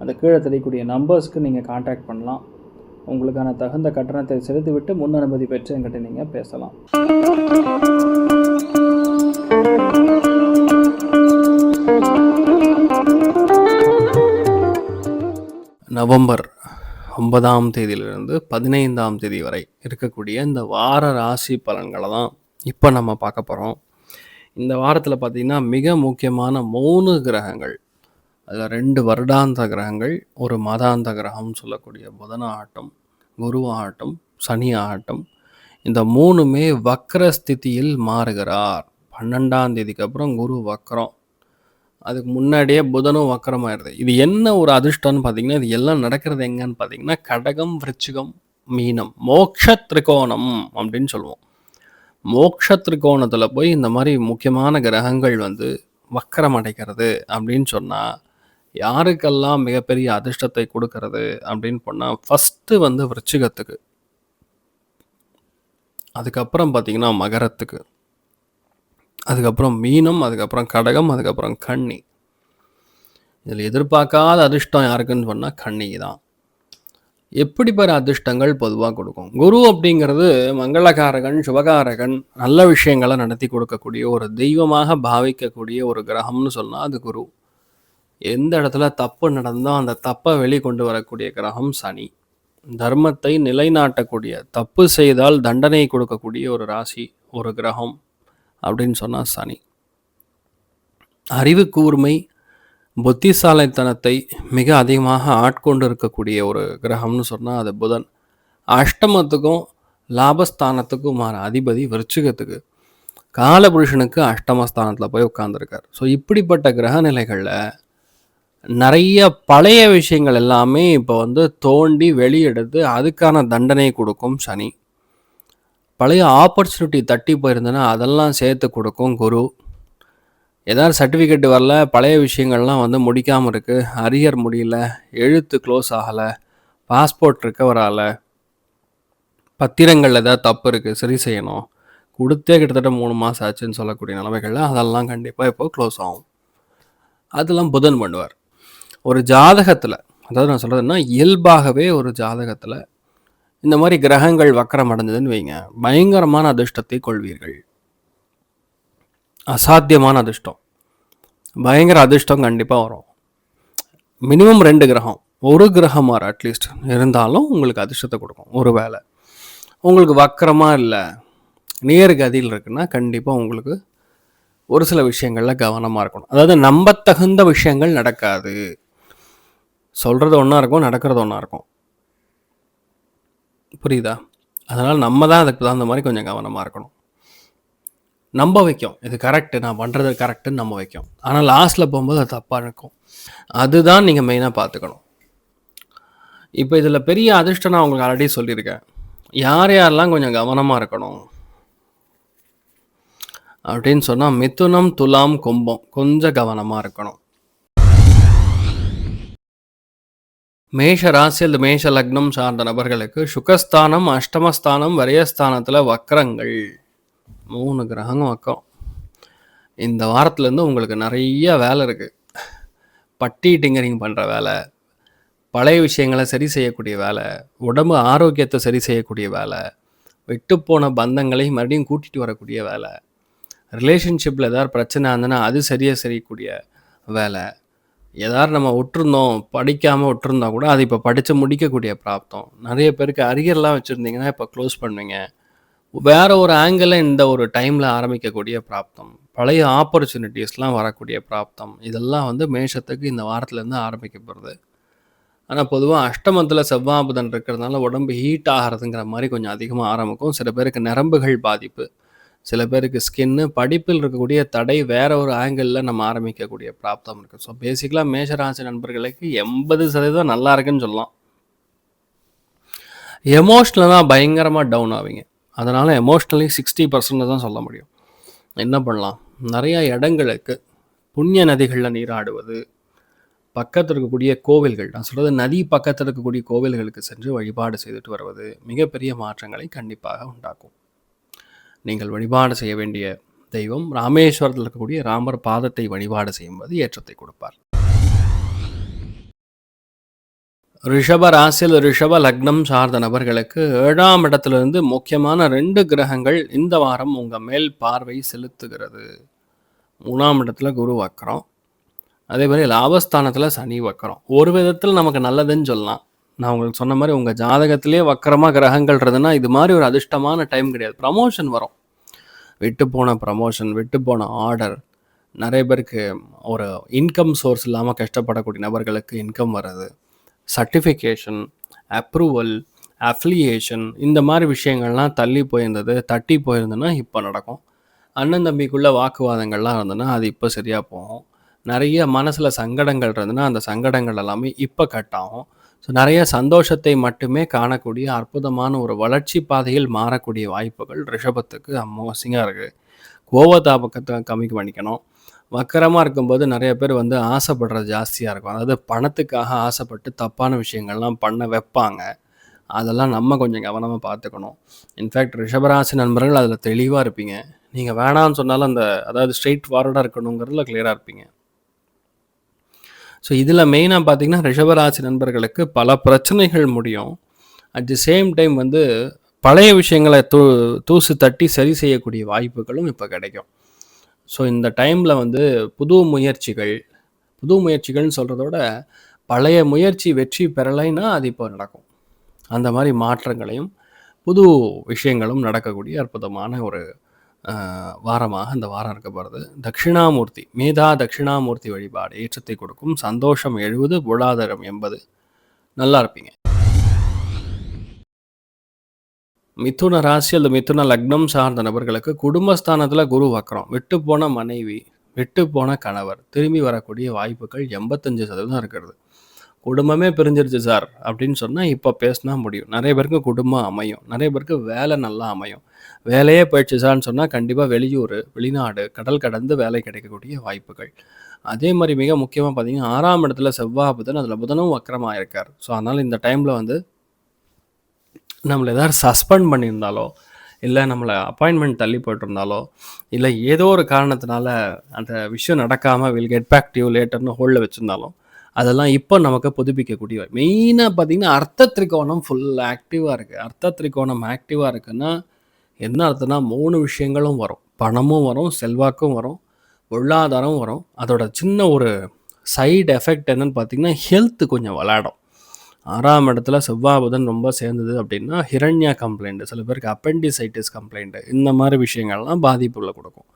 அந்த கீழே தெரியக்கூடிய நம்பர்ஸ்க்கு நீங்கள் காண்டாக்ட் பண்ணலாம். உங்களுக்கான தகுந்த கட்டணத்தை செலுத்திவிட்டு முன் அனுமதி பெற்று என்கிட்ட நீங்கள் பேசலாம். நவம்பர் ஒன்பதாம் தேதியிலிருந்து பதினைந்தாம் தேதி வரை இருக்கக்கூடிய இந்த வார ராசி பலன்களை தான் இப்போ நம்ம பார்க்க போகிறோம் இந்த வாரத்தில் பார்த்திங்கன்னா மிக முக்கியமான மூணு கிரகங்கள் அதில் ரெண்டு வருடாந்த கிரகங்கள் ஒரு மாதாந்த கிரகம்னு சொல்லக்கூடிய புதன ஆட்டம் குரு ஆட்டம் சனி ஆட்டம் இந்த மூணுமே வக்ர ஸ்திதியில் மாறுகிறார். பன்னெண்டாம் தேதிக்கு அப்புறம் குரு வக்ரம். அதுக்கு முன்னாடியே புதனும் வக்கரமாயிருது இது என்ன ஒரு அதிர்ஷ்டம்னு பார்த்தீங்கன்னா இது எல்லாம் நடக்கிறது எங்கன்னு பார்த்தீங்கன்னா கடகம் விருச்சிகம் மீனம் மோக்ஷ திரிகோணம் அப்படின்னு சொல்லுவோம். மோக்ஷ திரிகோணத்தில் போய் இந்த மாதிரி முக்கியமான கிரகங்கள் வந்து வக்கரம் அடைக்கிறது அப்படின்னு சொன்னால் யாருக்கெல்லாம் மிகப்பெரிய அதிர்ஷ்டத்தை கொடுக்கறது அப்படின்னு சொன்னால் ஃபஸ்ட்டு வந்து விருச்சிகத்துக்கு. அதுக்கப்புறம் பார்த்திங்கன்னா மகரத்துக்கு. அதுக்கப்புறம் மீனம் அதுக்கப்புறம் கடகம் அதுக்கப்புறம் கண்ணி இதில் எதிர்பார்க்காத அதிர்ஷ்டம் யாருக்குன்னு சொன்னால் கண்ணி தான் எப்படிப்பட்ட அதிர்ஷ்டங்கள் பொதுவாக கொடுக்கும்? குரு அப்படிங்கிறது மங்களகாரகன் சுபகாரகன் நல்ல விஷயங்களை நடத்தி கொடுக்கக்கூடிய ஒரு தெய்வமாக பாவிக்கக்கூடிய ஒரு கிரகம்னு சொன்னால் அது குரு. எந்த இடத்துல தப்பு நடந்தோ அந்த தப்பை வெளிக்கொண்டு வரக்கூடிய கிரகம் சனி. தர்மத்தை நிலைநாட்டக்கூடிய தப்பு செய்தால் தண்டனை கொடுக்கக்கூடிய ஒரு ராசி ஒரு கிரகம் அப்படின்னு சொன்னால் சனி. அறிவு கூர்மை புத்திசாலைத்தனத்தை மிக அதிகமாக ஆட்கொண்டு இருக்கக்கூடிய ஒரு கிரகம்னு சொன்னால் அது புதன். அஷ்டமத்துக்கும் லாபஸ்தானத்துக்கும் மாற அதிபதி விருச்சிகத்துக்கு. காலபுருஷனுக்கு அஷ்டமஸ்தானத்தில் போய் உட்காந்துருக்கார் ஸோ இப்படிப்பட்ட கிரக நிலைகளில் நிறைய பழைய விஷயங்கள் எல்லாமே இப்போ வந்து தோண்டி வெளியெடுத்து அதுக்கான தண்டனை கொடுக்கும் சனி. பழைய ஆப்பர்ச்சுனிட்டி தட்டி போயிருந்ததுன்னா அதெல்லாம் சேர்த்து கொடுக்கும் குரு. ஏதாவது சர்டிஃபிகேட் வரல பழைய விஷயங்கள்லாம் வந்து முடிக்காமல் இருக்குது அரியர் முடியல எழுத்து க்ளோஸ் ஆகலை பாஸ்போர்ட் ரிக்கவர் ஆகலை பத்திரங்கள் ஏதாவது தப்பு இருக்குது சரி செய்யணும். கொடுத்தே கிட்டத்தட்ட மூணு மாதம் ஆச்சுன்னு சொல்லக்கூடிய நிலைமைகளில் அதெல்லாம் கண்டிப்பாக இப்போ க்ளோஸ் ஆகும். அதெல்லாம் புதன் பண்ணுவார். ஒரு ஜாதகத்தில் அதாவது நான் சொல்கிறதுன்னா இயல்பாகவே ஒரு ஜாதகத்தில் இந்த மாதிரி கிரகங்கள் வக்கரம் அடைஞ்சதுன்னு வைங்க. பயங்கரமான அதிர்ஷ்டத்தை கொள்வீர்கள். அசாத்தியமான அதிர்ஷ்டம். பயங்கர அதிர்ஷ்டம் கண்டிப்பாக வரும். மினிமம் ரெண்டு கிரகம். ஒரு கிரகம் வர அட்லீஸ்ட் இருந்தாலும் உங்களுக்கு அதிர்ஷ்டத்தை கொடுக்கும். ஒரு வேலை உங்களுக்கு வக்கரமாக இல்லை நேர்கதியில் இருக்குன்னா கண்டிப்பாக உங்களுக்கு ஒரு சில விஷயங்களில் கவனமாக இருக்கணும். அதாவது நம்பத்தகுந்த விஷயங்கள் நடக்காது. சொல்கிறது ஒன்றா இருக்கும் நடக்கிறது ஒன்றா இருக்கும். புரியுதா? அதனால் நம்ம தான் அதுக்கு தகுந்த மாதிரி கொஞ்சம் கவனமாக இருக்கணும். நம்ப வைக்கும். இது கரெக்டு நான் பண்ணுறது கரெக்டுன்னு நம்ப வைக்கும். ஆனால் லாஸ்ட்டில் போகும்போது அது தப்பாக இருக்கும் அதுதான் நீங்கள் மெயினாக பார்த்துக்கணும். இப்போ இதில் பெரிய அதிர்ஷ்டம் நான் உங்களுக்கு ஆல்ரெடி சொல்லியிருக்கேன். யார் யாரெல்லாம் கொஞ்சம் கவனமாக இருக்கணும்? அப்படின்னு சொன்னால் மிதுனம் துலாம் கும்பம் கொஞ்சம் கவனமாக இருக்கணும். மேஷ ராசி அல்லது மேஷ லக்னம் சார்ந்த நபர்களுக்கு சுகஸ்தானம் அஷ்டமஸ்தானம் வரையஸ்தானத்தில் வக்கரங்கள். மூணு கிரகங்கள் வக்கரம் இந்த வாரத்துலேருந்து உங்களுக்கு நிறைய வேலை இருக்குது பட்டி டிங்கரிங் பண்ணுற வேலை பழைய விஷயங்களை சரி செய்யக்கூடிய வேலை உடம்பு ஆரோக்கியத்தை சரி செய்யக்கூடிய வேலை விட்டுப்போன பந்தங்களை மறுபடியும் கூட்டிகிட்டு வரக்கூடிய வேலை ரிலேஷன்ஷிப்பில் ஏதாவது பிரச்சனை இருந்ததுன்னா அது சரியாக செய்யக்கூடிய வேலை. ஏதாவது நம்ம விட்டுருந்தோம் படிக்காமல் விட்டுருந்தா கூட அது இப்போ படித்து முடிக்கக்கூடிய பிராப்தம். நிறைய பேருக்கு அரியர்லாம் வச்சுருந்தீங்கன்னா இப்போ க்ளோஸ் பண்ணுவீங்க வேற ஒரு ஆங்கிளில் இந்த ஒரு டைமில் ஆரம்பிக்கக்கூடிய பிராப்தம். பழைய ஆப்பர்ச்சுனிட்டிஸ்லாம் வரக்கூடிய பிராப்தம். இதெல்லாம் வந்து மேஷத்துக்கு இந்த வாரத்துலேருந்து ஆரம்பிக்கப்படுது. ஆனால் பொதுவாக அஷ்டமத்தில் செவ்வாபுதன் இருக்கிறதுனால உடம்பு ஹீட் ஆகிறதுங்கிற மாதிரி கொஞ்சம் அதிகமாக ஆரம்பிக்கும். சில பேருக்கு நரம்புகள் பாதிப்பு. சில பேருக்கு ஸ்கின்னு படிப்பில் இருக்கக்கூடிய தடை வேற ஒரு ஆங்கிளில் நம்ம ஆரம்பிக்கக்கூடிய பிராப்தம் இருக்குது ஸோ பேசிக்கலாக மேஷராசி நண்பர்களுக்கு எண்பது சதவீதம் நல்லா இருக்குன்னு சொல்லலாம். எமோஷ்னலாக பயங்கரமாக டவுன் ஆவீங்க. அதனால் எமோஷ்னலி சிக்ஸ்டி பர்சன்ட் தான் சொல்ல முடியும். என்ன பண்ணலாம்? நிறையா இடங்களுக்கு புண்ணிய நதிகளில் நீராடுவது பக்கத்தில் இருக்கக்கூடிய கோவில்கள் நான் சொல்கிறது நதி பக்கத்தில் இருக்கக்கூடிய கோவில்களுக்கு சென்று வழிபாடு செய்துட்டு வருவது மிகப்பெரிய மாற்றங்களை கண்டிப்பாக உண்டாக்கும். நீங்கள் வழிபாடு செய்ய வேண்டிய தெய்வம். ராமேஸ்வரத்தில் இருக்கக்கூடிய ராமர் பாதத்தை வழிபாடு செய்யும்போது ஏற்றத்தை கொடுப்பார். ரிஷப ராசியில் ரிஷப லக்னம் சார்ந்த நபர்களுக்கு ஏழாம் இடத்திலிருந்து முக்கியமான ரெண்டு கிரகங்கள் இந்த வாரம் உங்கள் மேல் பார்வை செலுத்துகிறது. மூணாம் இடத்துல குரு வக்கரம். அதே மாதிரி லாபஸ்தானத்தில் சனி வக்கரம். ஒரு விதத்தில் நமக்கு நல்லதுன்னு சொல்லலாம். நான் உங்களுக்கு சொன்ன மாதிரி உங்கள் ஜாதகத்திலே வக்கரமாக இருந்ததுன்னா இது மாதிரி ஒரு அதிர்ஷ்டமான டைம் கிடையாது. ப்ரமோஷன் வரும். விட்டு போன ப்ரமோஷன் விட்டு போன ஆர்டர் நிறைய பேருக்கு ஒரு இன்கம் சோர்ஸ் இல்லாமல் கஷ்டப்படக்கூடிய நபர்களுக்கு இன்கம் வர்றது. சர்டிஃபிகேஷன் அப்ரூவல் அஃப்லியேஷன் இந்த மாதிரி விஷயங்கள்லாம் தள்ளி போயிருந்தது தட்டி போயிருந்ததுன்னா இப்போ நடக்கும். அண்ணன் தம்பிக்குள்ளே வாக்குவாதங்கள்லாம் இருந்ததுன்னா அது இப்போ சரியாக போகும். நிறைய மனசில் சங்கடங்கள் இருந்ததுன்னா அந்த சங்கடங்கள் எல்லாமே இப்போ கட் ஆகும். ஸோ நிறைய சந்தோஷத்தை மட்டுமே காணக்கூடிய அற்புதமான ஒரு வளர்ச்சி பாதையில் மாறக்கூடிய வாய்ப்புகள் ரிஷபத்துக்கு அமோசிங்காக இருக்குது கோவத்தாபக்கத்தை கம்மி பண்ணிக்கணும். வக்கரமாக இருக்கும்போது நிறைய பேர் வந்து ஆசைப்படுறது ஜாஸ்தியாக இருக்கும். அதாவது பணத்துக்காக ஆசைப்பட்டு தப்பான விஷயங்கள்லாம் பண்ண வைப்பாங்க. அதெல்லாம் நம்ம கொஞ்சம் கவனமாக பார்த்துக்கணும். இன்ஃபேக்ட் ரிஷபராசி நண்பர்கள் அதில் தெளிவாக இருப்பீங்க. நீங்கள் வேணான்னு சொன்னாலும் அந்த அதாவது ஸ்ட்ரெயிட் ஃபார்வர்டாக இருக்கணுங்கிறதுல கிளியராக இருப்பீங்க. ஸோ இதில் மெயினாக பார்த்தீங்கன்னா ரிஷபராசி நண்பர்களுக்கு பல பிரச்சனைகள் முடியும். அட் தி சேம் டைம் வந்து பழைய விஷயங்களை தூ தூசு தட்டி சரி செய்யக்கூடிய வாய்ப்புகளும் இப்போ கிடைக்கும். ஸோ இந்த டைமில் வந்து புது முயற்சிகள் புது முயற்சிகள்னு சொல்கிறதோட பழைய முயற்சி வெற்றி பெறலைன்னா அது இப்போ நடக்கும். அந்த மாதிரி மாற்றங்களையும் புது விஷயங்களும் நடக்கக்கூடிய அற்புதமான ஒரு வாரமாக இந்த வாரம் இருக்க போகிறது தட்சிணாமூர்த்தி மேதா தட்சிணாமூர்த்தி வழிபாடு ஏற்றத்தை கொடுக்கும். சந்தோஷம் எழுபது பொருளாதாரம் எண்பது. நல்லா இருப்பீங்க. மிதுன ராசி அல்லது மிதுன லக்னம் சார்ந்த நபர்களுக்கு குடும்பஸ்தானத்தில் குரு வக்கரம் விட்டு போன மனைவி விட்டு போன கணவர் திரும்பி வரக்கூடிய வாய்ப்புகள் எண்பத்தஞ்சு சதவீதம் இருக்கிறது. குடும்பமே பிரிஞ்சிருச்சு சார் அப்படின்னு சொன்னால் இப்போ பேசினா முடியும். நிறைய பேருக்கு குடும்பம் அமையும். நிறைய பேருக்கு வேலை நல்லா அமையும். வேலையே போயிடுச்சு சார்னு சொன்னால் கண்டிப்பாக வெளியூர் வெளிநாடு கடல் கடந்து வேலை கிடைக்கக்கூடிய வாய்ப்புகள். அதே மாதிரி மிக முக்கியமாக பார்த்தீங்கன்னா ஆறாம் இடத்துல செவ்வாய் புதன் அதில் புதனும் வக்கரமாக இருக்கார். ஸோ அதனால் இந்த டைமில் வந்து நம்மளை ஏதாவது சஸ்பெண்ட் பண்ணியிருந்தாலோ இல்லை நம்மளை அப்பாயின்மெண்ட் தள்ளி போட்டிருந்தாலோ இல்லை ஏதோ ஒரு காரணத்தினால அந்த விஷயம் நடக்காமல் வில் கெட் பேக் டியூ லேட்டர்னு ஹோல்டில் வச்சுருந்தாலும் அதெல்லாம் இப்போ நமக்கு புதுப்பிக்கக்கூடிய மெயினாக பார்த்தீங்கன்னா அர்த்த திரிகோணம் ஃபுல் ஆக்டிவாக இருக்குது அர்த்த திரிகோணம் ஆக்டிவாக இருக்குன்னா என்ன அர்த்தம்னா மூணு விஷயங்களும் வரும். பணமும் வரும் செல்வாக்கும் வரும் பொருளாதாரம் வரும். அதோட சின்ன ஒரு சைடு எஃபெக்ட் என்னன்னு பார்த்தீங்கன்னா ஹெல்த்து கொஞ்சம் விளையாடும். ஆறாம் இடத்துல செவ்வாபுதன் ரொம்ப சேர்ந்தது அப்படின்னா ஹிரண்யா கம்ப்ளைண்ட்டு சில பேருக்கு அப்பெண்டிசைட்டிஸ் கம்ப்ளைண்ட்டு இந்த மாதிரி விஷயங்கள்லாம் பாதிப்புகளை கொடுக்கும்.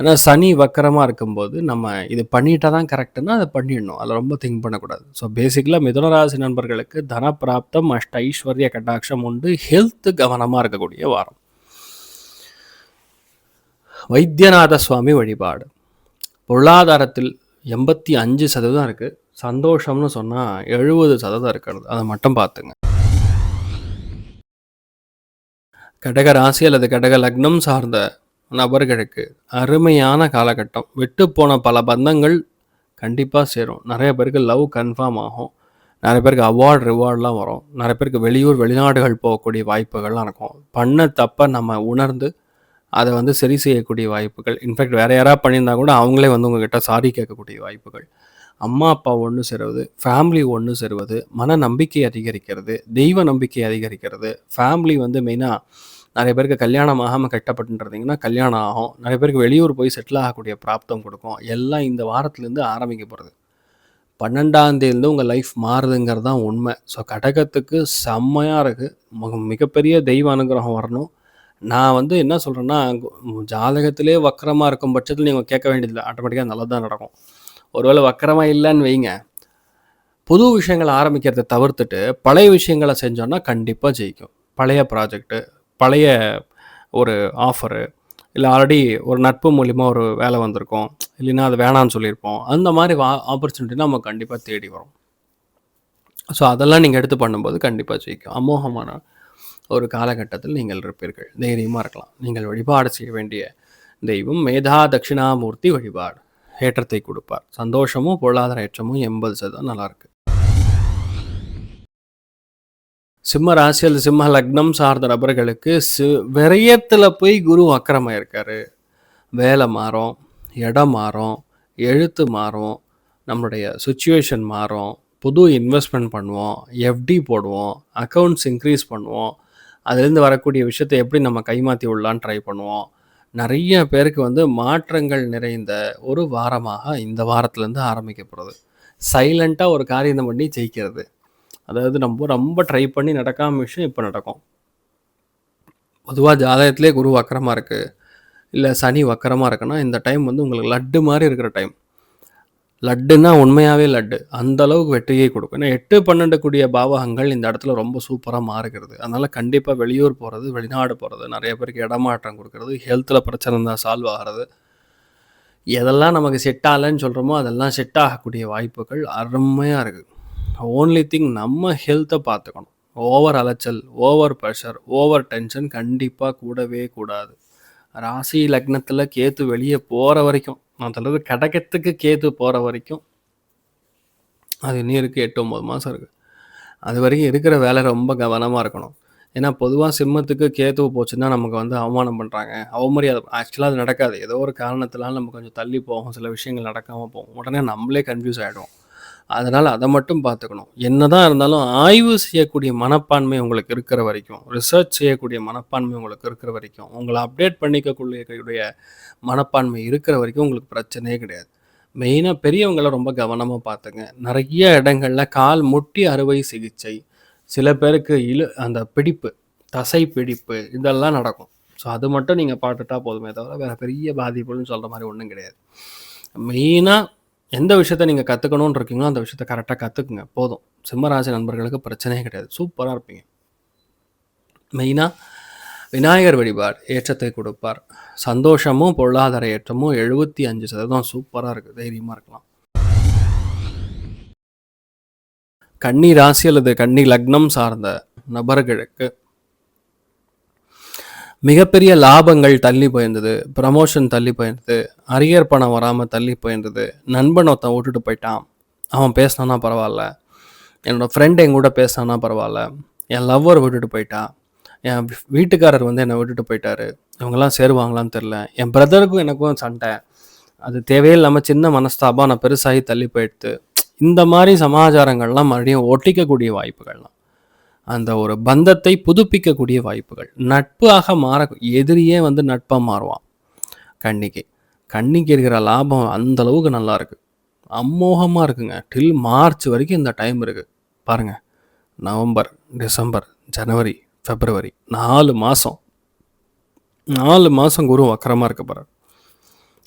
ஆனால் சனி வக்கரமாக இருக்கும்போது நம்ம இது பண்ணிட்டா தான் கரெக்டுன்னா அதை பண்ணிடணும். அதில் ரொம்ப திங்க் பண்ணக்கூடாது. ஸோ பேசிக்கலாக மிதுனராசி நண்பர்களுக்கு தன பிராப்தம் அஷ்ட ஐஸ்வர்ய கட்டாட்சம் உண்டு. ஹெல்த்து கவனமாக இருக்கக்கூடிய வாரம். வைத்தியநாத சுவாமி வழிபாடு. பொருளாதாரத்தில் எண்பத்தி அஞ்சு சதவீதம் இருக்குது சந்தோஷம்னு சொன்னால் எழுபது சதவீதம் இருக்கிறது. அதை மட்டும் பார்த்துங்க. கடக ராசி அல்லது கடக லக்னம் சார்ந்த நபர்களுக்கு அருமையான காலகட்டம். விட்டு போன பல பந்தங்கள் கண்டிப்பாக சேரும். நிறைய பேருக்கு லவ் கன்ஃபார்ம் ஆகும். நிறைய பேருக்கு அவார்டு ரிவார்ட்லாம் வரும். நிறைய பேருக்கு வெளியூர் வெளிநாடுகள் போகக்கூடிய வாய்ப்புகள்லாம் இருக்கும். பண்ண தப்பை நம்ம உணர்ந்து அதை வந்து சரி செய்யக்கூடிய வாய்ப்புகள். இன்ஃபேக்ட் வேறு யாராவது பண்ணியிருந்தா கூட அவங்களே வந்து உங்ககிட்ட சாரி கேட்கக்கூடிய வாய்ப்புகள். அம்மா அப்பா ஒன்று சேருவது ஃபேமிலி ஒன்று சேருவது மன நம்பிக்கை அதிகரிக்கிறது தெய்வ நம்பிக்கை அதிகரிக்கிறது. ஃபேமிலி வந்து மெயினாக நிறைய பேருக்கு கல்யாணம் ஆகாமல் கட்டப்பட்டுருந்தீங்கன்னா கல்யாணம் ஆகும். நிறைய பேருக்கு வெளியூர் போய் செட்டில் ஆகக்கூடிய பிராப்தம் கொடுக்கும். எல்லாம் இந்த வாரத்துலேருந்து ஆரம்பிக்க போகிறது பன்னெண்டாந்தேதியிலேருந்து உங்கள் லைஃப் மாறுதுங்கிறது தான் உண்மை. ஸோ கடகத்துக்கு செம்மையாக இருக்குது மிகப்பெரிய தெய்வ அனுகிரகம் வரணும். நான் வந்து என்ன சொல்கிறேன்னா ஜாதகத்திலே வக்கரமாக இருக்கும் பட்சத்தில் நீங்கள் கேட்க வேண்டியதில்லை. ஆட்டோமேட்டிக்காக நல்லா தான் நடக்கும். ஒருவேளை வக்கரமாக இல்லைன்னு வைங்க. புது விஷயங்களை ஆரம்பிக்கிறத தவிர்த்துட்டு பழைய விஷயங்களை செஞ்சோன்னா கண்டிப்பாக ஜெயிக்கும். பழைய ப்ராஜெக்ட்டு பழைய ஒரு ஆஃபரு இல்லை ஆல்ரெடி ஒரு நட்பு மூலியமா ஒரு வேலை வந்திருக்கோம் இல்லைன்னா அது வேணான்னு சொல்லியிருப்போம். அந்த மாதிரி வா ஆப்பர்ச்சுனிட்டி நம்ம கண்டிப்பாக தேடி வரும். ஸோ அதெல்லாம் நீங்கள் எடுத்து பண்ணும்போது கண்டிப்பாக ஜெயிக்கும். அமோகமான ஒரு காலகட்டத்தில் நீங்கள் இருப்பீர்கள். தைரியமாக இருக்கலாம். நீங்கள் வழிபாடு செய்ய வேண்டிய தெய்வம் மேதா தட்சிணாமூர்த்தி வழிபாடு. ஏற்றத்தை கொடுப்பார் சந்தோஷமும், பொருளாதார ஏற்றமும் 80% நல்லாயிருக்கு. சிம்ம ராசி அல்லது சிம்ம லக்னம் சார்ந்த நபர்களுக்கு சி விரயத்தில் போய் குரு வக்ரமாயிருக்காரு. வேலை மாறும், இடம் மாறும், எழுத்து மாறும், நம்மளுடைய சுச்சுவேஷன் மாறும், புது இன்வெஸ்ட்மெண்ட் பண்ணுவோம், எஃப்டி போடுவோம், அக்கௌண்ட்ஸ் இன்க்ரீஸ் பண்ணுவோம். அதுலேருந்து வரக்கூடிய விஷயத்த எப்படி நம்ம கைமாற்றி விடலான்னு ட்ரை பண்ணுவோம். நிறைய பேருக்கு வந்து மாற்றங்கள் நிறைந்த ஒரு வாரமாக இந்த வாரத்துலேருந்து ஆரம்பிக்கப்படுது. சைலண்ட்டாக ஒரு காரியம் பண்ணி ஜெயிக்கிறது. அதாவது நம்ம ரொம்ப ட்ரை பண்ணி நடக்காம விஷயம் இப்போ நடக்கும். பொதுவாக ஜாதகத்திலே குரு வக்கரமாக இருக்குது இல்லை சனி வக்கரமாக இருக்குன்னா, இந்த டைம் வந்து உங்களுக்கு லட்டு மாதிரி இருக்கிற டைம். லட்டுன்னா உண்மையாகவே லட்டு. அந்த அளவுக்கு வெற்றியை கொடுக்கும் ஏன்னா 8, 12 கூடிய பாவகங்கள் இந்த இடத்துல ரொம்ப சூப்பராக மாறுகிறது. அதனால் கண்டிப்பாக வெளியூர் போகிறது வெளிநாடு போகிறது நிறைய பேருக்கு இடமாற்றம் கொடுக்கறது ஹெல்த்தில் பிரச்சனை இருந்தால் சால்வ் ஆகிறது எதெல்லாம் நமக்கு செட் ஆகலைன்னு சொல்கிறோமோ அதெல்லாம் செட் ஆகக்கூடிய வாய்ப்புகள் அருமையாக இருக்குது ஓன்லி திங் நம்ம ஹெல்த்தை பார்த்துக்கணும். ஓவர் அலைச்சல், ஓவர் ப்ரெஷர் ஓவர் டென்ஷன் கண்டிப்பாக கூடவே கூடாது. ராசி லக்னத்தில் கேத்து வெளியே போகிற வரைக்கும், நான் சொல்றது கடகத்துக்கு கேத்து போகிற வரைக்கும் அது இன்னும் இருக்குது எட்டு ஒம்பது மாதம் இருக்குது அது வரைக்கும் இருக்கிற வேலை ரொம்ப கவனமாக இருக்கணும். ஏன்னா பொதுவாக சிம்மத்துக்கு கேத்து போச்சுன்னா, நமக்கு வந்து அவமானம் பண்ணுறாங்க அவமரியாதை ஆக்சுவலாக அது நடக்காது. ஏதோ ஒரு காரணத்தினால நம்ம கொஞ்சம் தள்ளி போகும். சில விஷயங்கள் நடக்காமல் போகும். உடனே நம்மளே கன்ஃப்யூஸ் ஆகிடுவோம் அதனால் அதை மட்டும் பார்த்துக்கணும். என்னதான் இருந்தாலும் ஆய்வு செய்யக்கூடிய மனப்பான்மை உங்களுக்கு இருக்கிற வரைக்கும், ரிசர்ச் செய்யக்கூடிய மனப்பான்மை உங்களுக்கு இருக்கிற வரைக்கும், உங்களை அப்டேட் பண்ணிக்கக்கூடிய மனப்பான்மை இருக்கிற வரைக்கும் உங்களுக்கு பிரச்சனையே கிடையாது. மெயினாக பெரியவங்களை ரொம்ப கவனமாக பார்த்துங்க. நிறைய இடங்களில் கால் முட்டி அறுவை சிகிச்சை, சில பேருக்கு இழு அந்த பிடிப்பு, தசை பிடிப்பு இதெல்லாம் நடக்கும். ஸோ அது மட்டும் நீங்கள் பார்த்துட்டா போதுமே தவிர, வேறு பெரிய பாதிப்புன்னு சொல்கிற மாதிரி ஒன்றும் கிடையாது. மெயினாக எந்த விஷயத்த நீங்கள் கற்றுக்கணும்னு இருக்கீங்களோ, அந்த விஷயத்த கரெக்டாக கற்றுக்குங்க போதும். சிம்மராசி நண்பர்களுக்கு பிரச்சனையே கிடையாது. சூப்பராக இருப்பீங்க. மெயினாக விநாயகர் வழிபாடு ஏற்றத்தை கொடுப்பார் சந்தோஷமும், பொருளாதார ஏற்றமும் எழுபத்தி அஞ்சு சதவீதம் சூப்பராக இருக்குது தைரியமாக இருக்கலாம். கன்னி ராசி அல்லது கன்னி லக்னம் சார்ந்த நபர்களுக்கு மிகப்பெரிய லாபங்கள் தள்ளி போயிருந்தது. ப்ரமோஷன் தள்ளி போயிருந்தது. அரியர் பணம் வராமல் தள்ளி போயிருந்தது. நண்பன் ஒருத்தன் விட்டுட்டு போயிட்டான். அவன் பேசினானா பரவாயில்ல என்னோடய ஃப்ரெண்ட் என் கூட பேசினானா பரவாயில்ல என் லவ்வர் விட்டுட்டு போயிட்டான் என் வீட்டுக்காரர் வந்து என்னை விட்டுட்டு போயிட்டாரு. இவங்கெல்லாம் சேருவாங்களான்னு தெரில என் பிரதருக்கும் எனக்கும் சண்டை. அது தேவையில்லாமல் சின்ன மனஸ்தாபம் நான் பெருசாகி தள்ளி போயிடுத்து. இந்த மாதிரி சமாச்சாரங்கள்லாம் மறுபடியும் ஒட்டிக்கக்கூடிய வாய்ப்புகள்லாம். அந்த ஒரு பந்தத்தை புதுப்பிக்கக்கூடிய வாய்ப்புகள். நட்பாக மாற எதிரியே வந்து நட்பாக மாறுவான். கண்ணிக்கு கண்ணிக்கு இருக்கிற லாபம் அந்த அளவுக்கு நல்லா இருக்கு. அம்மோகமாக இருக்குங்க. டில் மார்ச் வரைக்கும் இந்த டைம் இருக்கு. பாருங்க. நவம்பர், டிசம்பர், ஜனவரி, பிப்ரவரி நாலு மாதம் நாலு மாதம் குரு வக்கரமாக இருக்க பாரு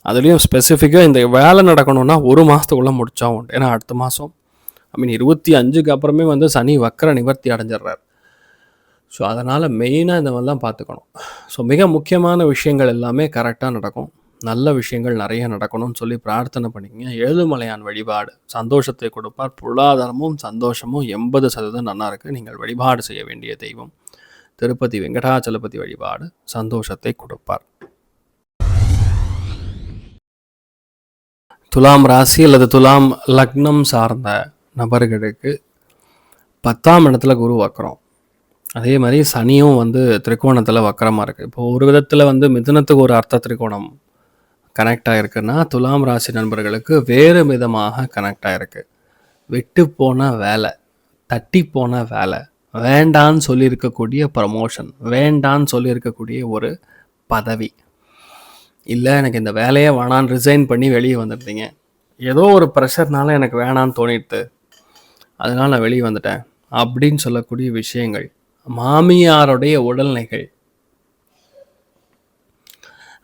அதுலேயும் ஸ்பெசிஃபிக்காக இந்த வேலை நடக்கணும்னா ஒரு மாதத்துக்குள்ளே முடித்தா உண்டு. ஏன்னா அடுத்த மாதம் ஐ மீன் 25க்கு அப்புறமே வந்து சனி வக்கர நிவர்த்தி அடைஞ்சிடுறார். ஸோ அதனால் மெயினாக இந்த மாரிலாம் பார்த்துக்கணும். ஸோ மிக முக்கியமான விஷயங்கள் எல்லாமே கரெக்டாக நடக்கும். நல்ல விஷயங்கள் நிறைய நடக்கணும்னு சொல்லி பிரார்த்தனை பண்ணிக்கங்க. ஏழுமலையான் வழிபாடு சந்தோஷத்தை கொடுப்பார். பொருளாதாரமும், சந்தோஷமும் 80% நல்லாருக்கு நீங்கள் வழிபாடு செய்ய வேண்டிய தெய்வம் திருப்பதி வெங்கடாச்சலபதி வழிபாடு சந்தோஷத்தை கொடுப்பார். துலாம் ராசி அல்லது துலாம் லக்னம் சார்ந்த நபர்களுக்கு 10ஆம் இடத்துல குரு வக்கரம். அதே மாதிரி சனியும் வந்து திரிகோணத்துல வக்கரமாக இருக்குது இப்போ ஒரு விதத்தில் வந்து மிதுனத்துக்கு ஒரு அர்த்த திரிகோணம் கனெக்ட் ஆகிருக்குன்னா துலாம் ராசி நண்பர்களுக்கு வேறு விதமாக கனெக்ட் ஆகிருக்கு விட்டு போன வேலை, தட்டி போன வேலை, வேண்டான்னு சொல்லியிருக்கக்கூடிய ப்ரமோஷன், வேண்டான்னு சொல்லியிருக்கக்கூடிய ஒரு பதவி. இல்லை எனக்கு இந்த வேலையை வேணான்னு ரிசைன் பண்ணி வெளியே வந்துருந்தீங்க ஏதோ ஒரு ப்ரெஷர்னால எனக்கு வேணான்னு தோணிடுது அதனால் நான் வெளியே வந்துட்டேன். அப்படின்னு சொல்லக்கூடிய விஷயங்கள். மாமியாருடைய உடல்நிலைகள்.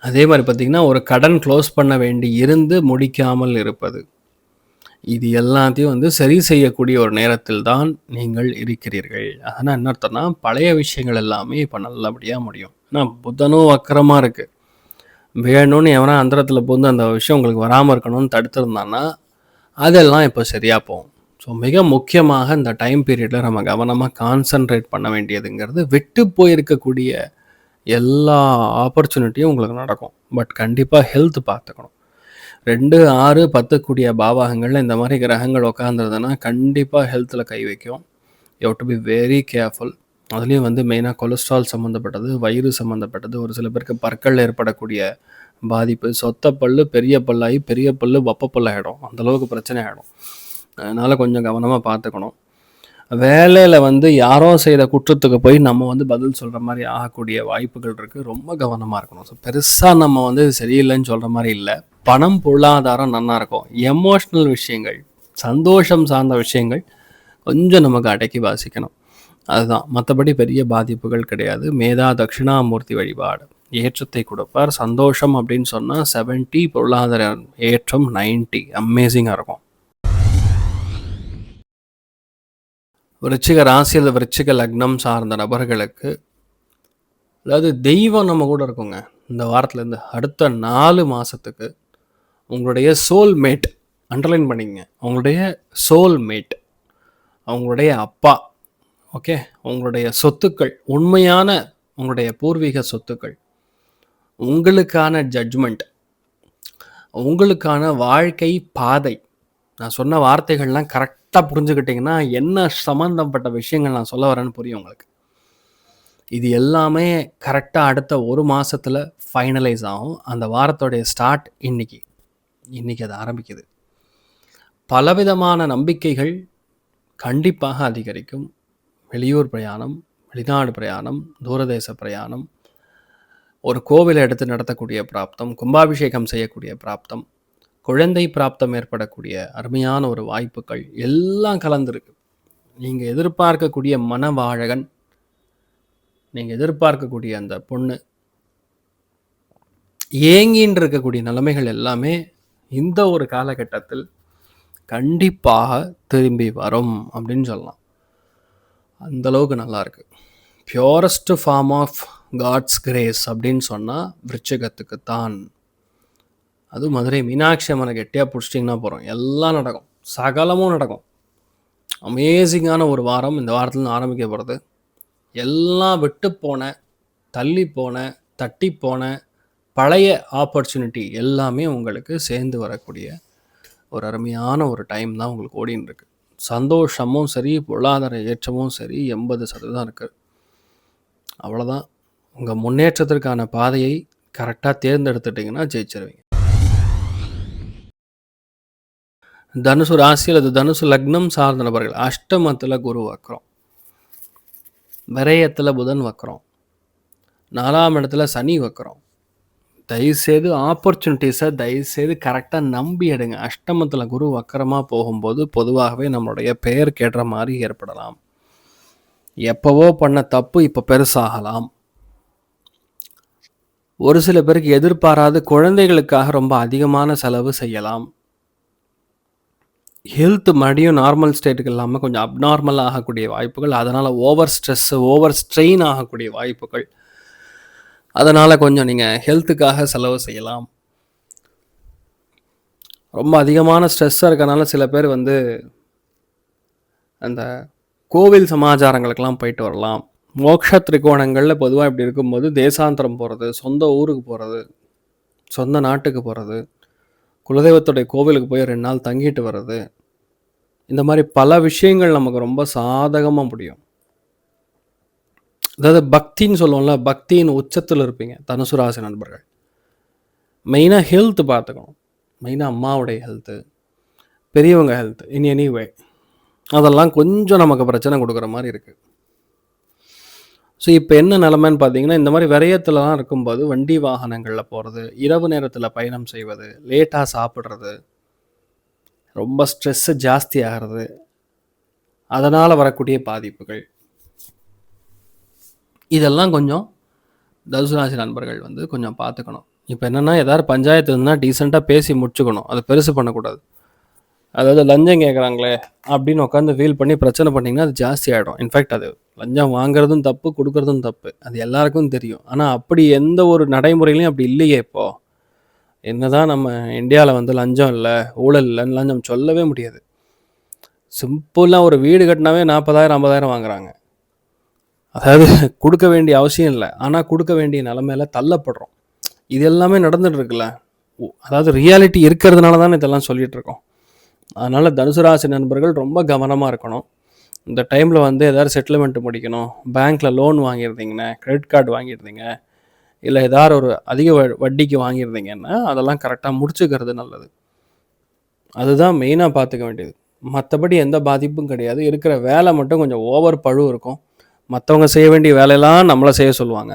அதே மாதிரி பார்த்தீங்கன்னா, ஒரு கடன் க்ளோஸ் பண்ண வேண்டி இருந்து முடிக்காமல் இருப்பது. இது எல்லாத்தையும் வந்து சரி செய்யக்கூடிய ஒரு நேரத்தில் தான் நீங்கள் இருக்கிறீர்கள். அதனால் என்ன அர்த்தம்னா, பழைய விஷயங்கள் எல்லாமே இப்போ நல்லபடியாக முடியும். ஏன்னா புதனும் வக்கரமாக இருக்குது வேணும்னு எவனா அந்தரத்தில் புகுந்து அந்த விஷயம் உங்களுக்கு வராமல் இருக்கணும்னு தடுத்திருந்தான்னா அதெல்லாம் இப்போ சரியாக போகும் ஸோ மிக முக்கியமாக இந்த டைம் பீரியடில் நம்ம கவனமாக கான்சன்ட்ரேட் பண்ண வேண்டியதுங்கிறது விட்டு போயிருக்கக்கூடிய எல்லா ஆப்பர்ச்சுனிட்டியும் உங்களுக்கு நடக்கும். பட் கண்டிப்பாக ஹெல்த் பார்த்துக்கணும். ரெண்டு ஆறு பத்துக்கூடிய பாவகங்களில் இந்த மாதிரி கிரகங்கள் உட்காந்துருதுன்னா கண்டிப்பாக ஹெல்த்தில் கை வைக்கும். You to be very careful அதுலேயும் வந்து மெயினாக கொலஸ்ட்ரால் சம்மந்தப்பட்டது வயிறு சம்மந்தப்பட்டது ஒரு சில பேருக்கு பற்கள் ஏற்படக்கூடிய பாதிப்பு சொத்த பல்லு பெரிய பல்லாகி பெரிய பல்லு வப்ப பல்லாகிடும் அந்தளவுக்கு பிரச்சனை ஆகிடும் அதனால் கொஞ்சம் கவனமாக பார்த்துக்கணும். வேலையில் வந்து யாரோ செய்த குற்றத்துக்கு போய் நம்ம வந்து பதில் சொல்கிற மாதிரி ஆகக்கூடிய வாய்ப்புகள் இருக்குது ரொம்ப கவனமாக இருக்கணும். ஸோ பெருசாக நம்ம வந்து சரியில்லைன்னு சொல்கிற மாதிரி இல்லை. பணம் பொருளாதாரம் நல்லா இருக்கும். எமோஷ்னல் விஷயங்கள் சந்தோஷம் சார்ந்த விஷயங்கள் கொஞ்சம் நமக்கு அடக்கி வாசிக்கணும். அதுதான். மற்றபடி பெரிய பாதிப்புகள் கிடையாது. மேதா தட்சிணாமூர்த்தி வழிபாடு. ஏற்றத்தை கொடுப்பார். சந்தோஷம் அப்படின்னு சொன்னால் செவன்ட்டி பொருளாதார ஏற்றம் நைன்ட்டி அமேசிங்காக இருக்கும். விருச்சிக ராசியில் விருச்சிக லக்னம் சார்ந்த நபர்களுக்கு அதாவது தெய்வம் நம்ம கூட இருக்குங்க. இந்த வாரத்துலேருந்து அடுத்த நாலு மாதத்துக்கு உங்களுடைய சோல்மேட் அண்டர்லைன் பண்ணிங்க அவங்களுடைய சோல்மேட் அவங்களுடைய அப்பா ஓகே உங்களுடைய சொத்துக்கள் உண்மையான உங்களுடைய பூர்வீக சொத்துக்கள் உங்களுக்கான ஜட்ஜ்மெண்ட் உங்களுக்கான வாழ்க்கை பாதை நான் சொன்ன வார்த்தைகள்லாம் கரெக்டாக புரிஞ்சுக்கிட்டிங்கன்னா என்ன சம்மந்தப்பட்ட விஷயங்கள் நான் சொல்ல வரேன்னு புரியும் உங்களுக்கு. இது எல்லாமே கரெக்டாக அடுத்த ஒரு மாதத்தில் ஃபைனலைஸ் ஆகும். அந்த வாரத்தோடைய ஸ்டார்ட் இன்னைக்கு. இன்னைக்கு அது ஆரம்பிக்குது. பலவிதமான நம்பிக்கைகள் கண்டிப்பாக அதிகரிக்கும். வெளியூர் பிரயாணம் வெளிநாடு பிரயாணம் தூரதேச பிரயாணம் ஒரு கோவிலை எடுத்து நடத்தக்கூடிய பிராப்தம் கும்பாபிஷேகம் செய்யக்கூடிய பிராப்தம் குழந்தை பிராப்தம் ஏற்படக்கூடிய அருமையான ஒரு வாய்ப்புகள் எல்லாம் கலந்துருக்கு. நீங்கள் எதிர்பார்க்கக்கூடிய மனவாழகன் நீங்கள் எதிர்பார்க்கக்கூடிய அந்த பொண்ணு ஏங்கின்னு இருக்கக்கூடிய நிலைமைகள் எல்லாமே இந்த ஒரு காலகட்டத்தில் கண்டிப்பாக திரும்பி வரும் அப்படின்னு சொல்லலாம். அந்த அளவுக்கு நல்லா purest form of God's grace அப்படின்னு சொன்னால் விருச்சகத்துக்கு தான் அதுவும் மதுரை மீனாட்சி அம்மனை கெட்டியாக பிடிச்சிட்டிங்கன்னா போகிறோம் எல்லாம் நடக்கும். சகலமும் நடக்கும். அமேசிங்கான ஒரு வாரம் இந்த வாரத்தில் ஆரம்பிக்க போகிறது எல்லாம் விட்டு போன தள்ளி போன தட்டி போன பழைய ஆப்பர்ச்சுனிட்டி எல்லாமே உங்களுக்கு சேர்ந்து வரக்கூடிய ஒரு அருமையான ஒரு டைம் தான் உங்களுக்கு ஓடின்னு இருக்கு சந்தோஷமும் சரி பொருளாதார ஏற்றமும் சரி எண்பது சதவீதம் இருக்குது அவ்வளோதான் உங்கள் முன்னேற்றத்திற்கான பாதையை கரெக்டாக தேர்ந்தெடுத்துட்டிங்கன்னா ஜெயிச்சிருவீங்க. தனுசு ராசி அல்லது தனுசு லக்னம் சார்ந்த நபர்கள் அஷ்டமத்தில் குரு வைக்கிறோம் விரயத்தில் புதன் வைக்கிறோம் நாலாம் இடத்துல சனி வைக்கிறோம் தயவுசெய்து ஆப்பர்ச்சுனிட்டிஸை தயவுசெய்து கரெக்டாக நம்பி எடுங்க. அஷ்டமத்தில் குரு வக்கரமாக போகும்போது பொதுவாகவே நம்மளுடைய பெயர் கேட்டுற மாதிரி ஏற்படலாம். எப்போவோ பண்ண தப்பு இப்போ பெருசாகலாம். ஒரு சில பேருக்கு எதிர்பாராத குழந்தைகளுக்காக ரொம்ப அதிகமான செலவு செய்யலாம். ஹெல்த் மறுபடியும் நார்மல் ஸ்டேட்டுக்கு இல்லாமல் கொஞ்சம் அப்நார்மல் ஆகக்கூடிய வாய்ப்புகள் அதனால் ஓவர் ஸ்ட்ரெஸ்ஸு ஓவர் ஸ்ட்ரெயின் ஆகக்கூடிய வாய்ப்புகள். அதனால் கொஞ்சம் நீங்கள் ஹெல்த்துக்காக செலவு செய்யலாம். ரொம்ப அதிகமான ஸ்ட்ரெஸ்ஸாக இருக்கனால சில பேர் வந்து அந்த கோவில் சமாச்சாரங்களுக்கெல்லாம் போயிட்டு வரலாம். மோக்ஷ திரிகோணங்களில் பொதுவாக இப்படி இருக்கும்போது தேசாந்திரம் போகிறது சொந்த ஊருக்கு போகிறது சொந்த நாட்டுக்கு போகிறது குலதெய்வத்துடைய கோவிலுக்கு போய் ரெண்டு நாள் தங்கிட்டு வர்றது இந்த மாதிரி பல விஷயங்கள் நமக்கு ரொம்ப சாதகமாக முடியும். அதாவது பக்தின்னு சொல்லுவோம்ல பக்தியின் உச்சத்தில் இருப்பீங்க தனுசு ராசி நண்பர்கள். மெயினாக ஹெல்த் பார்த்துக்கணும். மெயினாக அம்மாவுடைய ஹெல்த்து பெரியவங்க ஹெல்த் இன் எனிவே அதெல்லாம் கொஞ்சம் நமக்கு பிரச்சனை கொடுக்குற மாதிரி இருக்குது ஸோ இப்போ என்ன நிலமைன்னு பார்த்தீங்கன்னா இந்த மாதிரி விரயத்துலலாம் இருக்கும்போது வண்டி வாகனங்களில் போகிறது இரவு நேரத்தில் பயணம் செய்வது லேட்டாக சாப்பிட்றது ரொம்ப ஸ்ட்ரெஸ்ஸு ஜாஸ்தி ஆகிறது அதனால் வரக்கூடிய பாதிப்புகள். இதெல்லாம் கொஞ்சம் தசுராசி நண்பர்கள் வந்து கொஞ்சம் பார்த்துக்கணும். இப்போ என்னென்னா ஏதாவது பஞ்சாயத்து இருந்தால் டீசெண்டாக பேசி முடிச்சுக்கணும். அதை பெருசு பண்ணக்கூடாது. அதாவது லஞ்சம் கேட்குறாங்களே அப்படின்னு உட்காந்து ஃபீல் பண்ணி பிரச்சனை பண்ணிங்கன்னா அது ஜாஸ்தி ஆகிடும் இன்ஃபேக்ட் அது லஞ்சம் வாங்குறதும் தப்பு, கொடுக்குறதும் தப்பு. அது எல்லாருக்கும் தெரியும். ஆனால் அப்படி எந்த ஒரு நடைமுறையிலையும் அப்படி இல்லையே இப்போது என்னதான் நம்ம இந்தியாவில் வந்து லஞ்சம் இல்லை ஊழல் இல்லைன்னு லஞ்சம் சொல்லவே முடியாது. சிம்பிளாக ஒரு வீடு கட்டினாவே 40,000 50,000 வாங்குறாங்க. அதாவது கொடுக்க வேண்டிய அவசியம் இல்லை ஆனால் கொடுக்க வேண்டிய நிலமையில தள்ளப்படுறோம். இது எல்லாமே நடந்துட்டு இருக்குல்ல. அதாவது ரியாலிட்டி இருக்கிறதுனால தானே இதெல்லாம் சொல்லிகிட்ருக்கோம் இருக்கோம். தனுசுராசி தனுசு ராசி நண்பர்கள் ரொம்ப கவனமாக இருக்கணும். இந்த டைமில் வந்து ஏதாவது செட்டில்மெண்ட் முடிக்கணும். பேங்க்கில் லோன் வாங்கியிருந்தீங்கன்னா, கிரெடிட் கார்டு வாங்கியிருந்தீங்க. இல்லை ஏதாவது ஒரு அதிக வ வட்டிக்கு வாங்கியிருந்தீங்கன்னா, அதெல்லாம் கரெக்டாக முடிச்சுக்கிறது நல்லது. அதுதான் மெயினாக பார்த்துக்க வேண்டியது. மற்றபடி எந்த பாதிப்பும் கிடையாது. இருக்கிற வேலை மட்டும் கொஞ்சம் ஓவர் பளு இருக்கும். மற்றவங்க செய்ய வேண்டிய வேலையெல்லாம் நம்மளை செய்ய சொல்லுவாங்க.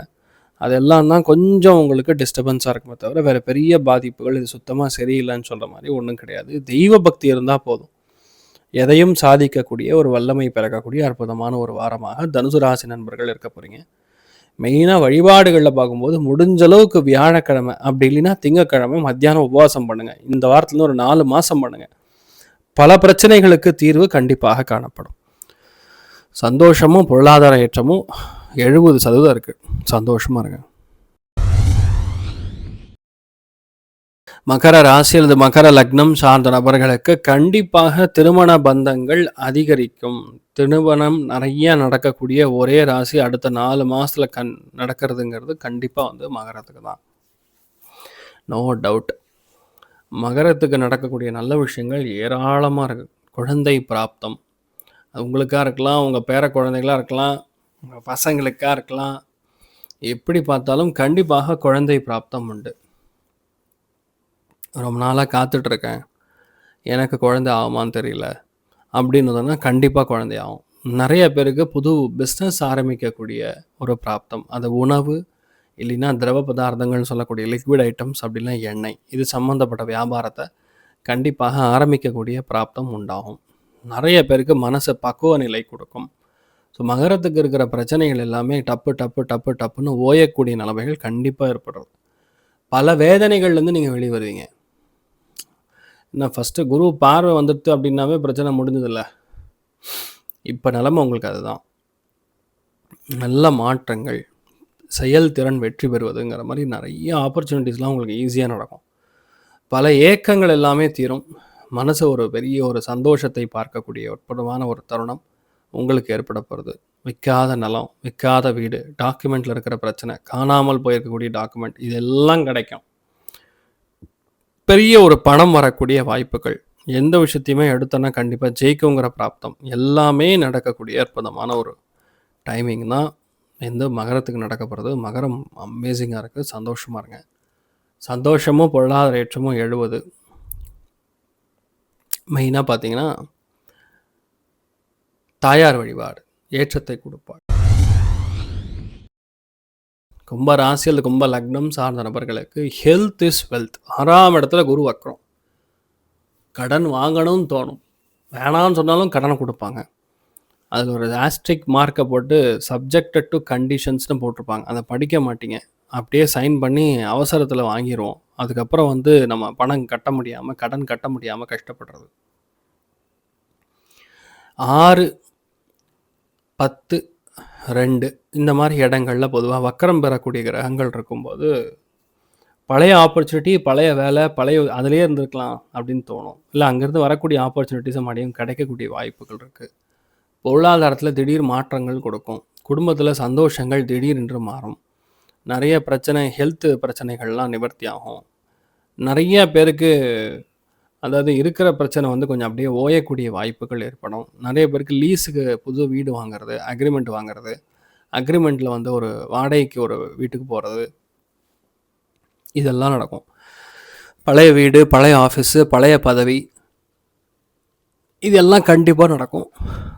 அதெல்லாம் தான் கொஞ்சம் உங்களுக்கு டிஸ்டர்பன்ஸாக இருக்குமே தவிர, வேறு பெரிய பாதிப்புகள் இது சுத்தமாக சரியில்லைன்னு சொல்கிற மாதிரி ஒன்றும் கிடையாது. தெய்வ பக்தி இருந்தால் போதும். எதையும் சாதிக்கக்கூடிய ஒரு வல்லமை பிறக்கக்கூடிய அற்புதமான ஒரு வாரமாக தனுசு ராசி நண்பர்கள் இருக்க போகிறீங்க மெயினாக வழிபாடுகளில் பார்க்கும்போது, முடிஞ்ச அளவுக்கு வியாழக்கிழமை, அப்படி இல்லைன்னா திங்கக்கிழமை மத்தியானம் உபவாசம் பண்ணுங்கள் இந்த வாரத்தில் ஒரு நாலு மாதம் பண்ணுங்கள் பல பிரச்சனைகளுக்கு தீர்வு கண்டிப்பாக காணப்படும். சந்தோஷமும், பொருளாதார ஏற்றமும் எழுபது சதவீதம் இருக்குது சந்தோஷமாக இருங்க. மகர ராசி அல்லது மகர லக்னம் சார்ந்த நபர்களுக்கு கண்டிப்பாக திருமண பந்தங்கள் அதிகரிக்கும். திருமணம் நிறைய நடக்கக்கூடிய ஒரே ராசி அடுத்த நாலு மாசத்துல கண் நடக்கிறதுங்கிறது கண்டிப்பா வந்து மகரத்துக்கு தான். No doubt. மகரத்துக்கு நடக்கக்கூடிய நல்ல விஷயங்கள் ஏராளமா இருக்கு. குழந்தை பிராப்தம். உங்களுக்காக இருக்கலாம், உங்க பேர குழந்தைகளா இருக்கலாம், உங்க பசங்களுக்காக இருக்கலாம். எப்படி பார்த்தாலும் கண்டிப்பாக குழந்தை பிராப்தம் உண்டு. ரொம்ப நாளாக காத்துட்ருக்கேன் எனக்கு குழந்தை ஆகுமான்னு தெரியல. அப்படின்னதுன்னா கண்டிப்பாக குழந்தை ஆகும். நிறைய பேருக்கு புது பிஸ்னஸ் ஆரம்பிக்கக்கூடிய ஒரு பிராப்தம். அது உணவு, இல்லைன்னா திரவ பதார்த்தங்கள்னு சொல்லக்கூடிய லிக்விட் ஐட்டம்ஸ் அப்படின்னா எண்ணெய். இது சம்மந்தப்பட்ட வியாபாரத்தை கண்டிப்பாக ஆரம்பிக்கக்கூடிய பிராப்தம் உண்டாகும். நிறைய பேருக்கு மனசு பக்குவ நிலை கொடுக்கும் ஸோ மகரத்துக்கு இருக்கிற பிரச்சனைகள் எல்லாமே டப்பு, டப்பு, டப்பு, டப்புன்னு ஓயக்கூடிய நிலைமைகள் கண்டிப்பாக ஏற்படுறது. பல வேதனைகள்லேருந்து நீங்கள் வெளிய வருவீங்க. என்ன ஃபர்ஸ்ட்டு குரு பார்வை வந்துடுத்து அப்படின்னாவே பிரச்சனை முடிஞ்சதில்ல இப்போ நிலமை உங்களுக்கு அதுதான். நல்ல மாற்றங்கள், செயல்திறன் வெற்றி பெறுவதுங்கிற மாதிரி நிறைய ஆப்பர்ச்சுனிட்டீஸ்லாம் உங்களுக்கு ஈஸியாக நடக்கும். பல ஏக்கங்கள் எல்லாமே தீரும். மனசு ஒரு பெரிய ஒரு சந்தோஷத்தை பார்க்கக்கூடிய உட்படமான ஒரு தருணம் உங்களுக்கு ஏற்பட போகிறது விற்காத நிலம், விற்காத வீடு, டாக்குமெண்ட்டில் இருக்கிற பிரச்சனை, காணாமல் போயிருக்கக்கூடிய டாக்குமெண்ட் இதெல்லாம் கிடைக்கும். பெரிய ஒரு பணம் வரக்கூடிய வாய்ப்புகள். எந்த விஷயத்தையுமே எடுத்தோன்னா கண்டிப்பாக ஜெயிக்குங்கிற பிராப்தம். எல்லாமே நடக்கக்கூடிய அற்புதமான ஒரு டைமிங் தான் எந்த மகரத்துக்கு நடக்க மகரம் அமேசிங்காக இருக்குது சந்தோஷமாக இருங்க. சந்தோஷமும், பொருளாதார ஏற்றமும் எழுபது மெயினாக பார்த்தீங்கன்னா தாயார் வழிபாடு ஏற்றத்தை குடுப்பாள். கும்ப ராசி அல்லது கும்ப லக்னம் சார்ந்த நபர்களுக்கு ஹெல்த் இஸ் வெல்த். ஆறாம் இடத்துல குரு வக்ரம். கடன் வாங்கணும்னு தோணும். வேணாம்னு சொன்னாலும் கடனை கொடுப்பாங்க அதில் ஒரு ஆஸ்ட்ரிக் மார்க்கை போட்டு சப்ஜெக்டட் டூ கண்டிஷன்ஸ்னு போட்டிருப்பாங்க. அதை படிக்க மாட்டீங்க. அப்படியே சைன் பண்ணி அவசரத்தில் வாங்கிடுவோம் அதுக்கப்புறம் வந்து நம்ம பணம் கட்ட முடியாமல் கடன் கட்ட முடியாமல் கஷ்டப்படுறது. 6, 10, ரெண்டு இந்த மாதிரி இடங்கள்ல பொதுவாக வக்கரம் பெறக்கூடிய கிரகங்கள் இருக்கும்போது, பழைய ஆப்பர்ச்சுனிட்டி, பழைய வேலை, பழைய அதுலேயே இருந்திருக்கலாம் அப்படின்னு தோணும். இல்லை அங்கேருந்து வரக்கூடிய ஆப்பர்ச்சுனிட்டீஸ மறுபடியும் கிடைக்கக்கூடிய வாய்ப்புகள் இருக்குது பொருளாதாரத்தில் திடீர் மாற்றங்கள் கொடுக்கும். குடும்பத்தில் சந்தோஷங்கள் திடீரென்று மாறும். நிறைய பிரச்சனை ஹெல்த் பிரச்சனைகள்லாம் நிவர்த்தி ஆகும். நிறைய பேருக்கு அதாவது இருக்கிற பிரச்சனை வந்து கொஞ்சம் அப்படியே ஓயக்கூடிய வாய்ப்புகள் ஏற்படும். நிறைய பேருக்கு லீஸுக்கு புது வீடு வாங்குறது, அக்ரிமெண்ட் வாங்குறது, அக்ரிமெண்ட்டில் வந்து ஒரு வாடகைக்கு ஒரு வீட்டுக்கு போகிறது இதெல்லாம் நடக்கும். பழைய வீடு, பழைய ஆஃபீஸு, பழைய பதவி. இது எல்லாம் கண்டிப்பாக நடக்கும்.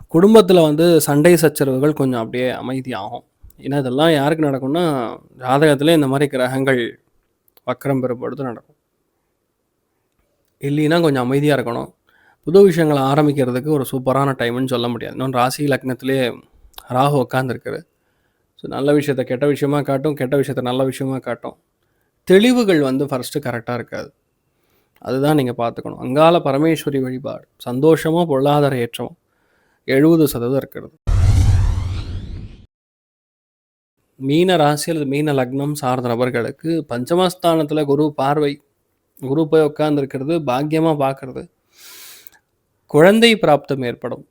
குடும்பத்தில் வந்து சண்டை சச்சரவுகள் கொஞ்சம் அப்படியே அமைதியாகும். ஏன்னா இதெல்லாம் யாருக்கு நடக்கும்னா, ஜாதகத்திலே இந்த மாதிரி கிரகங்கள் வக்கரம் பெறும்பொழுது நடக்கும். இல்லைன்னா கொஞ்சம் அமைதியாக இருக்கணும். புது விஷயங்கள ஆரம்பிக்கிறதுக்கு ஒரு சூப்பரான டைம்னு சொல்ல முடியாது. இன்னொன்று ராசி லக்னத்திலேயே ராகு உட்காந்துருக்குது ஸோ நல்ல விஷயத்த கெட்ட விஷயமாக காட்டும், கெட்ட விஷயத்த நல்ல விஷயமா காட்டும். தெளிவுகள் வந்து ஃபர்ஸ்ட்டு கரெக்டாக இருக்காது. அதுதான் நீங்கள் பார்த்துக்கணும். அங்காள பரமேஸ்வரி வழிபாடு. சந்தோஷமும், பொருளாதார ஏற்றமும் 70% இருக்கிறது. மீன ராசி அல்லது மீன லக்னம் சார்ந்த நபர்களுக்கு பஞ்சமஸ்தானத்தில் குரு பார்வை குரு போய் உட்கார்ந்துருக்கிறது பாக்கியமாக பார்க்கறது. குழந்தை பிராப்தம் ஏற்படும்.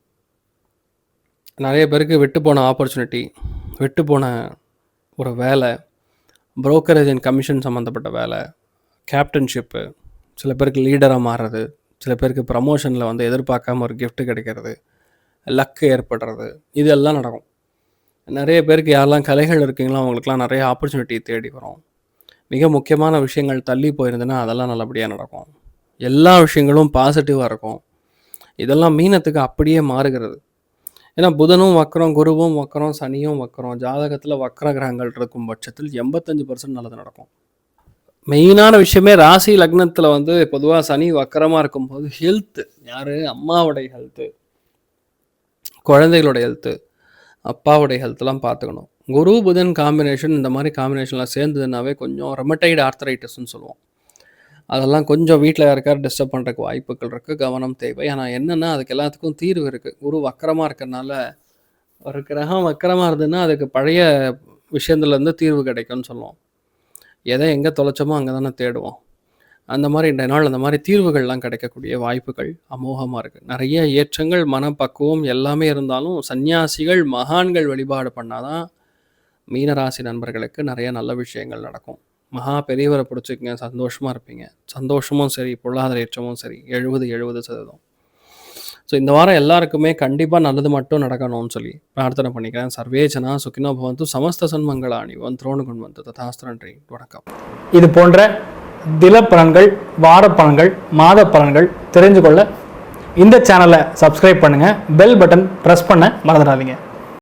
நிறைய பேருக்கு விட்டு போன ஆப்பர்ச்சுனிட்டி விட்டு போன ஒரு வேலை புரோக்கரேஜ் அண்ட் கமிஷன் சம்மந்தப்பட்ட வேலை கேப்டன்ஷிப்பு சில பேருக்கு லீடராக மாறுறது சில பேருக்கு ப்ரமோஷனில் வந்து எதிர்பார்க்காம ஒரு கிஃப்ட் கிடைக்கிறது லக்கு ஏற்படுறது இதெல்லாம் நடக்கும். நிறைய பேருக்கு யாரெல்லாம் கலைகள் இருக்கீங்களோ அவங்களுக்குலாம் நிறைய ஆப்பர்ச்சுனிட்டி தேடி வரும். மிக முக்கியமான விஷயங்கள் தள்ளி போயிருந்ததுன்னா அதெல்லாம் நல்லபடியாக நடக்கும். எல்லா விஷயங்களும் பாசிட்டிவாக இருக்கும். இதெல்லாம் மீனத்துக்கு அப்படியே மாறுகிறது. ஏன்னா புதனும் வக்கரம் குருவும் வக்கரம் சனியும் வக்கரம் ஜாதகத்தில் வக்கர கிரகங்கள் இருக்கும் பட்சத்தில் எண்பத்தஞ்சு பர்சன்ட் நல்லது நடக்கும். மெயினான விஷயமே ராசி லக்னத்தில் வந்து பொதுவாக சனி வக்கரமாக இருக்கும்போது ஹெல்த்து யார்? அம்மாவுடைய ஹெல்த்து குழந்தைகளுடைய ஹெல்த்து அப்பாவுடைய ஹெல்த்லாம் பார்த்துக்கணும். குரு புதன் காம்பினேஷன் இந்த மாதிரி காம்பினேஷன்லாம் சேர்ந்ததுனாவே கொஞ்சம் ரெமட்டைடு ஆர்த்தரைட்டிஸ்னு சொல்லுவோம். அதெல்லாம் கொஞ்சம் வீட்டில் யாருக்கார் டிஸ்டர்ப் பண்ணுறக்கு வாய்ப்புகள் இருக்குது கவனம் தேவை. ஆனால் என்னென்னா அதுக்கு எல்லாத்துக்கும் தீர்வு இருக்குது குரு வக்கரமாக இருக்கிறனால ஒரு கிரகம் வக்கரமாக இருந்ததுன்னா அதுக்கு பழைய விஷயத்துலேருந்து தீர்வு கிடைக்கும்னு சொல்லுவோம். எதை எங்கே தொலைச்சோமோ அங்கே தானே தேடுவோம். அந்த மாதிரி இந்த நாள் அந்த மாதிரி தீர்வுகள்லாம் கிடைக்கக்கூடிய வாய்ப்புகள் அமோகமாக இருக்குது நிறைய ஏற்றங்கள் மனப்பக்குவம் எல்லாமே இருந்தாலும் சன்னியாசிகள் மகான்கள் வழிபாடு பண்ணாதான் மீனராசி நண்பர்களுக்கு நிறைய நல்ல விஷயங்கள் நடக்கும். மகா பெரியவரை பிடிச்சிக்கங்க சந்தோஷமாக இருப்பீங்க. சந்தோஷமும் சரி பொருளாதார ஏற்றமும் சரி எழுபது எழுபது சதவீதம். ஸோ இந்த வாரம் எல்லாருக்குமே கண்டிப்பாக நல்லது மட்டும் நடக்கணும்னு சொல்லி பிரார்த்தனை பண்ணிக்கிறேன். சர்வேஜனா சுக்கினோ பவந்து சமஸ்த சன்மங்களாணி வன் துரோணு வந்து ததாஸ்திரன்றி வணக்கம். இது போன்ற தில பலன்கள் வார பலன்கள் மாத பலன்கள் தெரிஞ்சு கொள்ள இந்த சேனலை சப்ஸ்கிரைப் பண்ணுங்கள் பெல் பட்டன் ப்ரெஸ் பண்ண மறந்துடாதீங்க.